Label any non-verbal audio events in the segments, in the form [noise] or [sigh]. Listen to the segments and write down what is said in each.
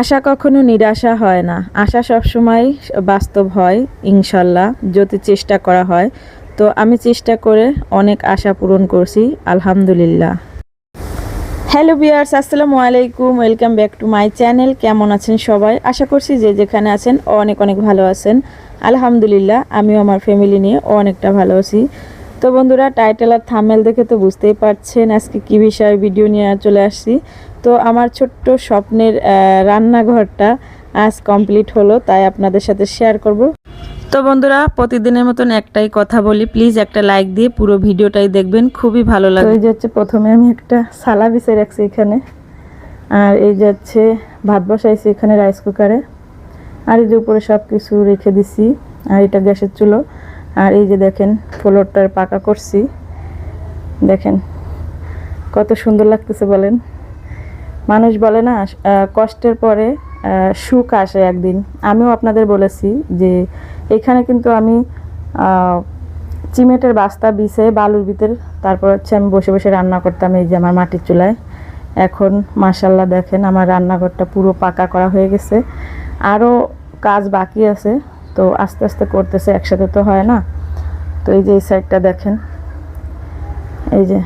আশা কখনো নিরাশা হয় না। আশা সবসময় বাস্তব হয়, ইনশাল্লাহ, যদি চেষ্টা করা হয়। তো আমি চেষ্টা করে অনেক আশা পূরণ করছি, আলহামদুলিল্লাহ। হ্যালো বিয়ার্স আসসালামু আলাইকুম, welcome back to my channel. কেমন আছেন সবাই? আশা করছি যে যেখানে আছেন অনেক অনেক ভালো আছেন। আলহামদুলিল্লাহ, আমিও আমার ফ্যামিলি নিয়ে অনেকটা ভালো আছি। তো বন্ধুরা টাইটেল আর থামেল দেখে তো বুঝতেই পারছেন আজকে কী বিষয়ে ভিডিও নিয়ে চলে আসছি। তো আমার ছোট্ট স্বপ্নের রান্নাঘরটা আজ কমপ্লিট হলো তাই আপনাদের সাথে শেয়ার করব। তো বন্ধুরা প্রতিদিনের মতন একটাই কথা বলি প্লিজ একটা লাইক দিয়ে পুরো ভিডিওটাই দেখবেন খুবই ভালো লাগে। এই যে হচ্ছে প্রথমে আমি একটা সালা বিছে রাখছি এখানে আর এই যে হচ্ছে ভাত বসাইছি এখানে রাইস কুকারে আর এই যে উপরে সব কিছু রেখে দিছি আর এটা গ্যাসের চুলো। আর এই যে দেখেন ফ্লোরটার পাকা করছি। দেখেন, কত সুন্দর লাগতেছে বলেন। মানুষ বলে না কষ্টের পরে সুখ আসে একদিন। আমিও আপনাদের বলেছি যে এখানে কিন্তু আমি চিমেটের বাস্তা বিছে বালুর ভিতর, তারপর হচ্ছে আমি বসে বসে রান্না করতাম এই যে আমার মাটির চুলায়। এখন মাসাল্লাহ দেখেন, আমার রান্নাঘরটা পুরো পাকা করা হয়ে গেছে। আরও কাজ বাকি আছে। তো আস্তে আস্তে করতেছে, একসাথে তো হয় না। তো এই যে এই সাইডটা দেখেন। এই যে,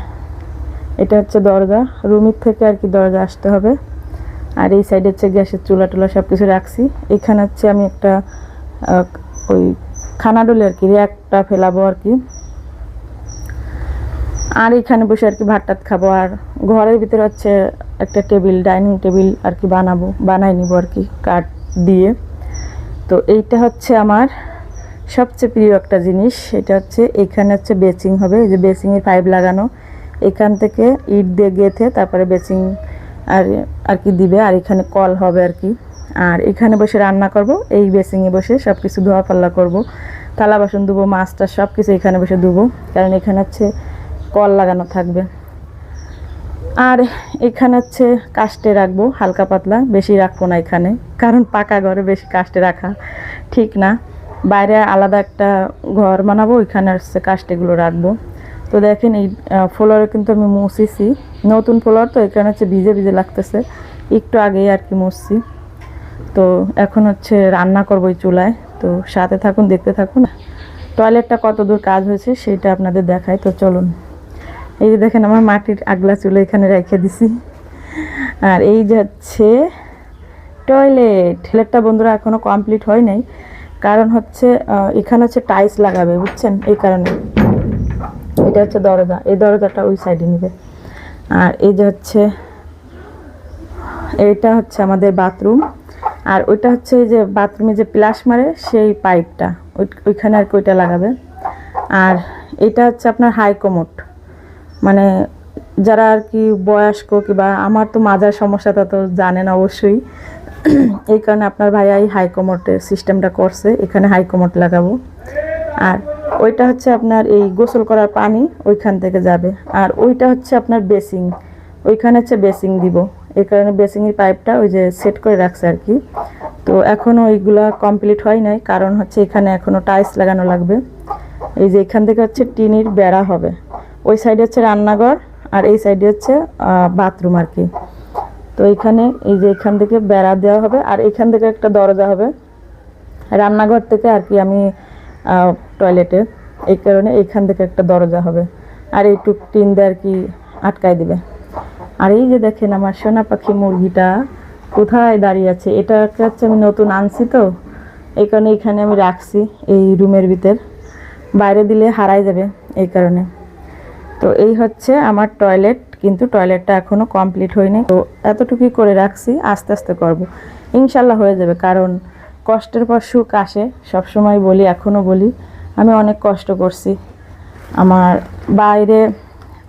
এটা হচ্ছে দরজা রুমের থেকে আর কি দরজা আসতে হবে। আর এই সাইডে হচ্ছে গ্যাসের চুলা টুলা সব কিছু রাখছি। এখানে হচ্ছে আমি একটা ওই খানাডোলে আর কি, র্যাকটা ফেলাবো আর কি। আর এখানে বসে আর কি ভাত টাত খাব। আর ঘরের ভিতরে হচ্ছে একটা টেবিল, ডাইনিং টেবিল আর কি বানাবো, বানাই নিব আর কি কাঠ দিয়ে। তো এইটা হচ্ছে আমার সবচেয়ে প্রিয় একটা জিনিস, এটা হচ্ছে এখানে হচ্ছে বেচিং হবে, এই যে বেচিংয়ের পাইপ লাগানো। এখান থেকে ইট দিয়ে গেঁথে তারপরে বেচিং আর আর কি দিবে, আর এখানে কল হবে আর কি। আর এখানে বসে রান্না করব, এই বেসিংয়ে বসে সব কিছু ধোয়া পাল্লা করব। থালা বাসন ধুবো, মাছটা সব কিছু এখানে বসে ধুবো, কারণ এখানে হচ্ছে কল লাগানো থাকবে। আর এখানে হচ্ছে কাস্টে রাখব, হালকা পাতলা, বেশি রাখব না এখানে, কারণ পাকা ঘরে বেশি কাস্টে রাখা ঠিক না। বাইরে আলাদা একটা ঘর বানাবো, ওইখানে হচ্ছে কাস্টেগুলো রাখব। তো দেখেন এই ফ্লোরে কিন্তু আমি মুছিছি, নতুন ফ্লোর তো, এখানে হচ্ছে ভিজে ভিজে লাগতেছে, একটু আগেই আর কি মুছছি। তো এখন হচ্ছে রান্না করব এই চুলায়, তো সাথে থাকুন, দেখতে থাকুন। টয়লেটটা কত দূর কাজ হয়েছে সেটা আপনাদের দেখায় তো চলুন। এই যে দেখেন আমার মাটির আগলা চুলো এখানে রেখে দিছি। আর এই যে হচ্ছে টয়লেট। টয়লেটটা বন্ধুরা এখনও কমপ্লিট হয় নাই। কারণ হচ্ছে এখানে হচ্ছে টাইলস লাগাবে, বুঝছেন? এই কারণে। এটা হচ্ছে দরজা। এই দরজাটা ওই সাইডে নিবে। আর এই যে হচ্ছে এইটা হচ্ছে আমাদের বাথরুম। আর ওইটা হচ্ছে যে বাথরুমে যে প্লাস মারে, সেই পাইপটা। ওই- ওইখানে আর কি ওইটা লাগাবে। আর এটা হচ্ছে আপনার হাই কমোট মানে যারা আর কি বয়স্ক কিংবা, আমার তো মাজার সমস্যাটা তো জানেন অবশ্যই। [clears throat] এই কারণে আপনার ভাইয়া এই হাই কমোটের সিস্টেমটা করছে, এখানে হাই কমোট লাগাবো। আর ওইটা হচ্ছে আপনার এই গোসল করার পানি ওইখান থেকে যাবে। আর ওইটা হচ্ছে আপনার বেসিং ওইখানে হচ্ছে বেসিং দিব। এই কারণে বেসিংয়ের পাইপটা ওই যে সেট করে রাখছে আর কি। তো এখনও ওইগুলা কমপ্লিট হয় নাই, কারণ হচ্ছে এখানে এখনও টাইলস লাগানো লাগবে। এই যে এখান থেকে হচ্ছে টিনের বেড়া হবে। ওই সাইডে হচ্ছে রান্নাঘর আর এই সাইডে হচ্ছে বাথরুম আর কি। তো এখানে এই যে এখান থেকে বেড়া দেওয়া হবে আর এখান থেকে একটা দরজা হবে। রান্নাঘর থেকে আর কি আমি টয়লেটে। এই কারণে এইখান থেকে একটা দরজা হবে। আর এইটুক টিন দিয়ে আর কি আটকায় দিবে। আর এই যে দেখেন আমার সোনা পাখি মুরগিটা কোথায় দাঁড়িয়ে আছে? এটা হচ্ছে আমি নতুন আনছি তো, এই কারণে এখানে আমি রাখছি এই রুমের ভিতর। বাইরে দিলে হারাই যাবে এই কারণে। তো এই হচ্ছে আমার টয়লেট কিন্তু টয়লেটটা এখনও কমপ্লিট হয়নি। তো এতটুকুই করে রাখছি, আস্তে আস্তে করব। ইনশাল্লাহ হয়ে যাবে, কারণ কষ্টের পর সুখ আসে, সবসময় বলি এখনও বলি, আমি অনেক কষ্ট করছি। আমার বাইরে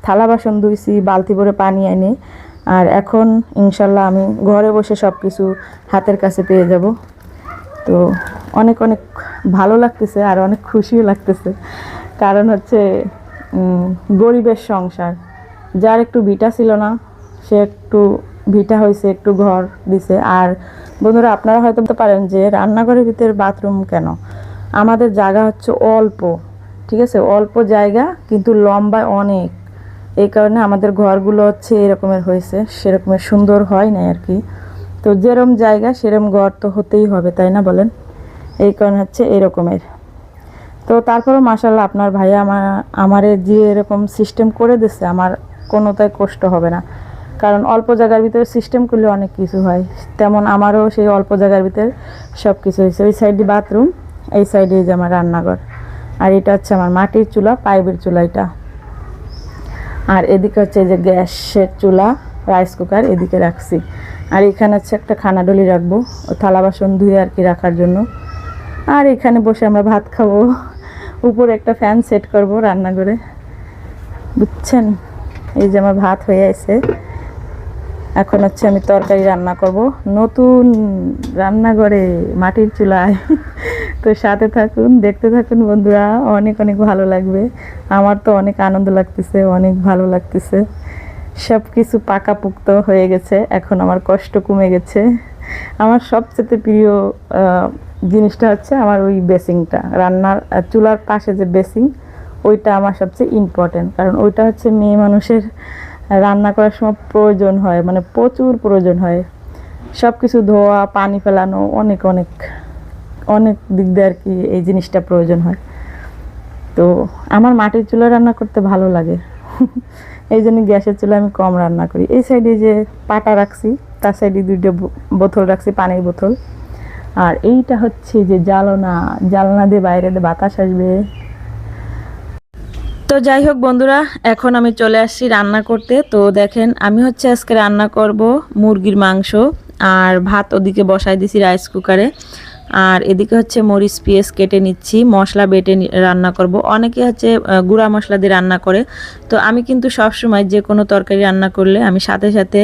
থালা বাসন ধুইছি, বালতি ভরে পানি এনে আর এখন ইনশাল্লাহ আমি ঘরে বসে সব কিছু হাতের কাছে পেয়ে যাব। তো অনেক অনেক ভালো লাগতেছে, আর অনেক খুশিও লাগতেছে। কারণ হচ্ছে গরিবের সংসার। যার একটু ভিটা ছিল না, সে একটু ভিটা হয়েছে একটু ঘর দিছে। আর বন্ধুরা, আপনারা হয়তো বলতে পারেন যে রান্নাঘরের ভিতরে বাথরুম কেন? আমাদের জায়গা হচ্ছে অল্প, ঠিক আছে? অল্প জায়গা, কিন্তু লম্বা অনেক। এই কারণে আমাদের ঘরগুলো হচ্ছে এরকমের হয়েছে, সেরকমের সুন্দর হয় না আর কি। তো যেরম জায়গা, সেরম ঘর তো হতেই হবে, তাই না বলেন? এই কারণে হচ্ছে এরকমের। তো তারপরে মাসাল্লাহ আপনার ভাইয়া আমার, আমারে যে এরকম সিস্টেম করে দিচ্ছে আমার কোনোটাই কষ্ট হবে না। কারণ অল্প জায়গার ভিতরে সিস্টেম করলে অনেক কিছু হয়। তেমন আমারও সেই অল্প জায়গার ভিতরে সব কিছু হয়েছে। ওই সাইডে বাথরুম এই সাইডে যে আমার রান্নাঘর। আর এটা হচ্ছে আমার মাটির চুলা, পাইপের চুলা এটা। আর এদিকে হচ্ছে যে গ্যাসের চুলা রাইস কুকার এদিকে রাখছি। আর এখানে হচ্ছে একটা খানাডলি রাখব থালা বাসন ধুয়ে আর কি রাখার জন্য। আর এখানে বসে আমরা ভাত খাব। উপরে একটা ফ্যান সেট করব রান্নাঘরে। বুঝছেন? এই যে আমার ভাত হয়ে আছে। এখন হচ্ছে আমি তরকারি রান্না করব। নতুন রান্নাঘরে মাটির চুলায়। [laughs] তো সাথে থাকুন, দেখতে থাকুন বন্ধুরা। অনেক অনেক ভালো লাগবে। আমার তো অনেক আনন্দ লাগতেছে, অনেক ভালো লাগতেছে। সব কিছু পাকাপুক্ত হয়ে গেছে। এখন আমার কষ্ট কমে গেছে। আমার সবচেয়ে প্রিয় জিনিসটা হচ্ছে আমার ওই বেসিংটা। রান্নার চুলার পাশে যে বেসিং, ওইটা আমার সবচেয়ে ইম্পর্টেন্ট কারণ ওইটা হচ্ছে মেয়ে মানুষের রান্না করার সময় প্রয়োজন হয় মানে প্রচুর প্রয়োজন হয়। সব কিছু ধোয়া, পানি ফেলানো, অনেক অনেক অনেক দিক দিয়ে আর কি এই জিনিসটা প্রয়োজন হয়। তো আমার মাটির চুলা রান্না করতে ভালো লাগে। [laughs] এই জন্য গ্যাসের চুলা আমি কম রান্না করি। এই সাইডে যে পাটা রাখছি, তার সাইডে দুইটা বোতল রাখছি, পানির বোতল। আর এইটা হচ্ছে যে জালনা জালনা দিয়ে বাইরে বাতাস আসবে। তো যাই হোক বন্ধুরা, এখন আমি চলে আসছি রান্না করতে। তো দেখেন, আমি হচ্ছে আজকে রান্না করব মুরগির মাংস আর ভাত ওদিকে বসাই দিছি রাইস কুকারে আর এদিকে হচ্ছে মরিচ, পেঁয়াজ কেটে নিচ্ছি, মশলা বেটে রান্না করব। অনেকে হচ্ছে গুঁড়া মশলা দিয়ে রান্না করে। তো আমি কিন্তু সব সময় যে কোনো তরকারি রান্না করলে আমি সাথে সাথে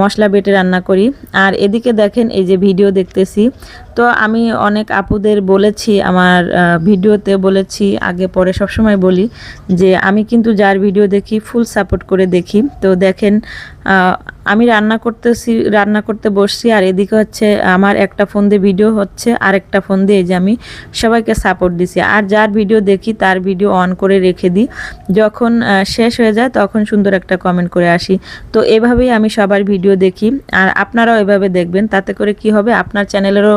মশলা বেটে রান্না করি। আর এদিকে দেখেন, এই যে ভিডিও দেখতেছি। তো আমি অনেক আপুদের বলেছি, আমার ভিডিওতে বলেছি, আগে পরে সব সময় বলি যে আমি কিন্তু যার ভিডিও দেখি ফুল সাপোর্ট করে দেখি। তো দেখেন আমি রান্না করতেছি, রান্না করতে বসছি, আর এদিকে হচ্ছে আমার একটা ফোন দিয়ে ভিডিও হচ্ছে, আর একটা ফোন দিয়ে যে আমি সবাইকে সাপোর্ট দিছি। আর যার ভিডিও দেখি, তার ভিডিও অন করে রেখে দিই। যখন শেষ হয়ে যায়, তখন সুন্দর একটা কমেন্ট করে আসি। তো এভাবেই আমি সবার ভিডিও দেখি। আর আপনারাও এভাবে দেখবেন, তাতে করে কি হবে? আপনার চ্যানেলেরও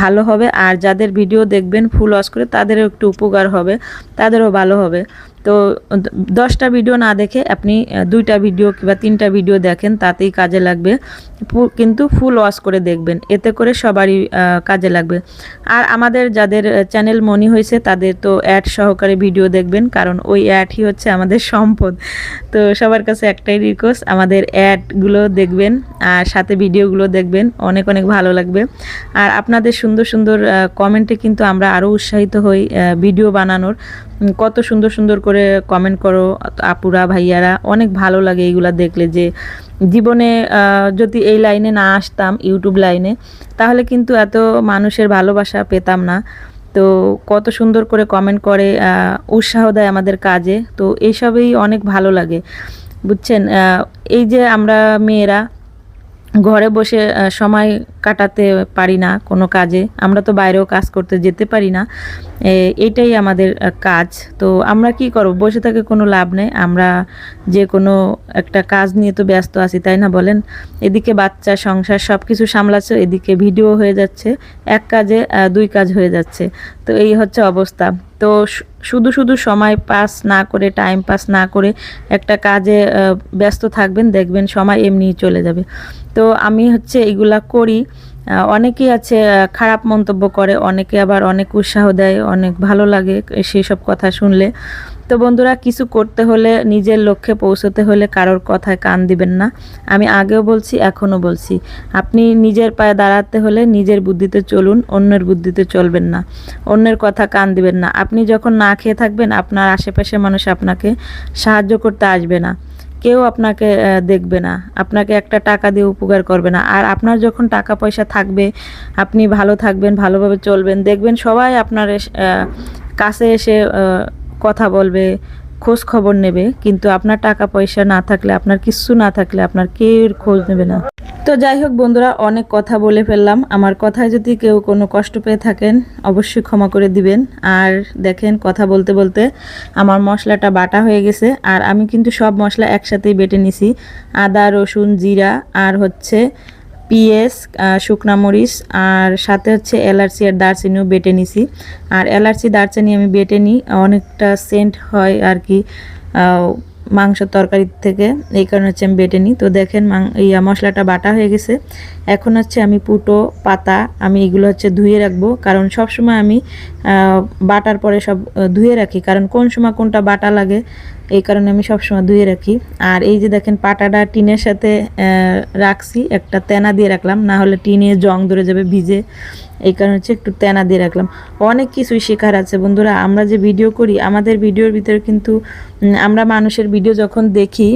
ভালো হবে, আর যাদের ভিডিও দেখবেন ফুল ওয়াশ করে, তাদেরও একটু উপকার হবে, তাদেরও ভালো হবে। তো দশটা ভিডিও না দেখে আপনি দুইটা ভিডিও কিংবা তিনটা ভিডিও দেখেন, তাতেই কাজে লাগবে। কিন্তু ফুল ওয়াশ করে দেখবেন। এতে করে সবারই কাজে লাগবে। আর আমাদের যাদের চ্যানেল মনি হয়েছে, তাদের তো অ্যাড সহকারে ভিডিও দেখবেন, কারণ ওই অ্যাডই হচ্ছে আমাদের সম্পদ। তো সবার কাছে একটাই রিকোয়েস্ট আমাদের অ্যাডগুলো দেখবেন, আর সাথে ভিডিওগুলো দেখবেন, অনেক অনেক ভালো লাগবে। আর আপনাদের সুন্দর সুন্দর কমেন্টে কিন্তু আমরা আরও উৎসাহিত হই ভিডিও বানানোর। কত সুন্দর সুন্দর করে কমেন্ট করো আপুরা, ভাইয়ারা। অনেক ভালো লাগে এইগুলা দেখলে যে জীবনে যদি এই লাইনে না আসতাম, ইউটিউব লাইনে, তাহলে কিন্তু এত মানুষের ভালোবাসা পেতাম না। তো কত সুন্দর করে কমেন্ট করে উৎসাহ দেয় আমাদের কাজে। তো এইসবেই অনেক ভালো লাগে, বুঝছেন? এই যে আমরা মেয়েরা ঘরে বসে সময় কাটাতে পারি না কোনো কাজে। আমরা তো বাইরেও কাজ করতে যেতে পারি না। এটাই আমাদের কাজ। তো আমরা কি করব? বসে থেকে কোনো লাভ নেই। আমরা যে কোনো একটা কাজ নিয়ে তো ব্যস্ত আছি, তাই না বলেন? এদিকে বাচ্চা, সংসার সব কিছু সামলাচ্ছে, এদিকে ভিডিও হয়ে যাচ্ছে। এক কাজে দুই কাজ হয়ে যাচ্ছে। তো এই হচ্ছে অবস্থা। তো শুধু শুধু সময় পাস না করে, টাইম পাস না করে একটা কাজে ব্যস্ত থাকবেন, দেখবেন সময় এমনিই চলে যাবে। তো আমি হচ্ছে এগুলা করি। অনেকেই আছে খারাপ মন্তব্য করে, অনেকে আবার অনেক উৎসাহ দেয়, অনেক ভালো লাগে সেই সব কথা শুনলে। তো বন্ধুরা, কিছু করতে হলে, নিজের লক্ষ্যে পৌঁছতে হলে কারোর কথায় কান দিবেন না। আমি আগেও বলছি, এখনও বলছি। আপনি নিজের পায়ে দাঁড়াতে হলে নিজের বুদ্ধিতে চলুন, অন্যের বুদ্ধিতে চলবেন না। অন্যের কথা কান দিবেন না। আপনি যখন না খেয়ে থাকবেন, আপনার আশেপাশে মানুষ আপনাকে সাহায্য করতে আসবে না। কেউ আপনাকে দেখবে না। আপনাকে একটা টাকা দিয়ে উপকার করবে না। আর আপনার যখন টাকা পয়সা থাকবে, আপনি ভালো থাকবেন, ভালোভাবে চলবেন, দেখবেন সবাই আপনার কাছে এসে কথা বলবে, খোঁজ খবর নেবে। কিন্তু আপনার টাকা পয়সা না থাকলে, আপনার কিচ্ছু না থাকলে আপনার কেউ খোঁজ নেবে না। তো যাই হোক বন্ধুরা, অনেক কথা বলে ফেললাম। আমার কথায় যদি কেউ কোনো কষ্ট পেয়ে থাকেন, অবশ্যই ক্ষমা করে দিবেন। আর দেখেন, কথা বলতে বলতে আমার মশলাটা বাটা হয়ে গেছে। আর আমি কিন্তু সব মশলা একসাথেই বেটে নিছি। আদা, রসুন, জিরা, আর হচ্ছে পিএস শুকনা মরিচ, আর সাথে হচ্ছে এলাচি আর দারচিনিও বেটে নিছি। আর এলাচি, দারচিনি আমি বেটে নিই, অনেকটা সেন্ট হয় আর কি মাংস তরকারি থেকে, এই কারণে হচ্ছে আমি বেটে নিই। তো দেখেন ইয়া মশলাটা বাটা হয়ে গেছে। এখন হচ্ছে আমি পুটো, পাতা, আমি এগুলো হচ্ছে ধুয়ে রাখব। কারণ সব সময় আমি বাটার পরে সব ধুয়ে রাখি। কারণ কোন সময় কোনটা বাটা লাগে এই কারণে আমি সবসময় ধুয়ে রাখি। আর এই যে দেখেন পাটাটা টিনের সাথে রাখছি, একটা তেনা দিয়ে রাখলাম, না হলে টিনে জং ধরে যাবে, ভিজে। এই কারণে হচ্ছে একটু তেনা দিয়ে রাখলাম। অনেক কিছুই শেখার আছে বন্ধুরা, আমরা যে ভিডিও করি, আমাদের ভিডিওর ভিতরে কিন্তু আমরা মানুষের ভিডিও যখন দেখি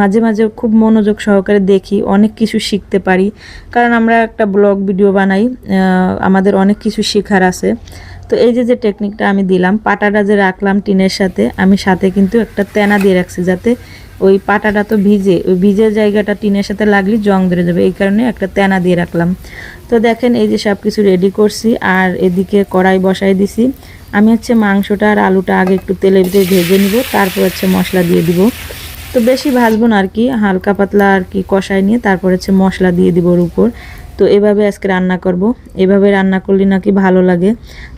মাঝে মাঝে খুব মনোযোগ সহকারে দেখি, অনেক কিছু শিখতে পারি। কারণ আমরা একটা ব্লগ ভিডিও বানাই আমাদের অনেক কিছু শেখার আছে। তো এই যে যে টেকনিকটা আমি দিলাম, পাটাটা যে রাখলাম টিনের সাথে, আমি সাথে কিন্তু একটা তেনা দিয়ে রাখছি যাতে ওই পাটাটা তো ভিজে, ওই ভিজের জায়গাটা টিনের সাথে লাগলে জং ধরে যাবে, এই কারণে একটা তেনা দিয়ে রাখলাম। তো দেখেন এই যে সব কিছু রেডি করছি, আর এদিকে কড়াই বসাই দিছি। আমি হচ্ছে মাংসটা আর আলুটা আগে একটু তেলে ভিতরে ভেজে নিব, তারপর হচ্ছে মশলা দিয়ে দিব। তো বেশি ভাজবো না আর কি, হালকা পাতলা আর কি কষাই নিয়ে তারপর হচ্ছে মশলা দিয়ে দিব ওর উপর। তো এভাবে আজকে রান্না করব। এভাবে রান্না করলে নাকি ভালো লাগে।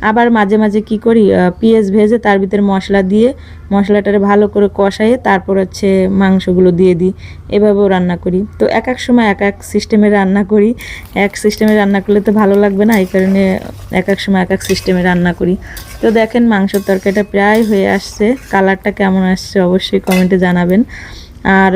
আবার মাঝে মাঝে কি করি পেঁয়াজ ভেজে তার ভিতরে মশলা দিয়ে মশলাটারে ভালো করে কষাইয়ে তারপর হচ্ছে মাংসগুলো দিয়ে দিই। এভাবেও রান্না করি। তো এক এক সময় এক এক সিস্টেমে রান্না করি। এক সিস্টেমে রান্না করলে তো ভালো লাগবে না, এই কারণে এক এক সময় এক এক সিস্টেমে রান্না করি। তো দেখেন মাংসের তরকারিটা প্রায় হয়ে আসছে। কালারটা কেমন আসছে অবশ্যই কমেন্টে জানাবেন। আর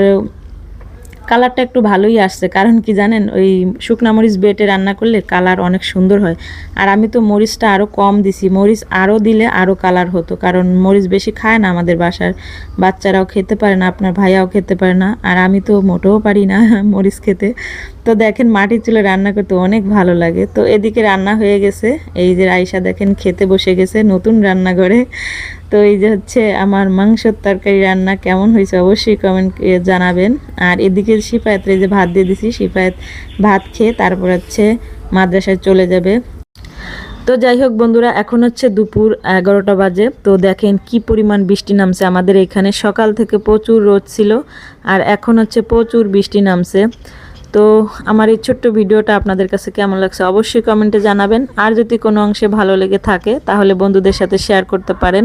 কালারটা একটু ভালোই আসছে। কারণ কি জানেন, ওই শুকনা মরিচ বেটে রান্না করলে কালার অনেক সুন্দর হয়। আর আমি তো মরিচটা আরও কম দিছি। মরিচ আরও দিলে আরও কালার হতো। কারণ মরিচ বেশি খায় না আমাদের বাসার। বাচ্চারাও খেতে পারে না, আপনার ভাইয়াও খেতে পারে না। আর আমি তো মোটেও পারি না [laughs] মরিচ খেতে। তো দেখেন মাটির চুলে রান্না করতে অনেক ভালো লাগে। তো এদিকে রান্না হয়ে গেছে। এই যে রাইসা দেখেন খেতে বসে গেছে নতুন রান্নাঘরে। তো এই যে হচ্ছে আমার মাংসের তরকারি রান্না কেমন হয়েছে অবশ্যই কমেন্ট জানাবেন। আর এদিকে সিপায়াত যে ভাত দিয়ে দিছি সিপায়াত ভাত খেয়ে তারপর হচ্ছে মাদ্রাসায় চলে যাবে। তো যাই হোক বন্ধুরা, এখন হচ্ছে দুপুর এগারোটা বাজে। তো দেখেন কি পরিমাণ বৃষ্টি নামছে আমাদের এখানে। সকাল থেকে প্রচুর রোদ ছিল আর এখন হচ্ছে প্রচুর বৃষ্টি নামছে। তো আমার এই ছোট্ট ভিডিওটা আপনাদের কাছে কেমন লাগছে অবশ্যই কমেন্টে জানাবেন। আর যদি কোনো অংশে ভালো লেগে থাকে, তাহলে বন্ধুদের সাথে শেয়ার করতে পারেন।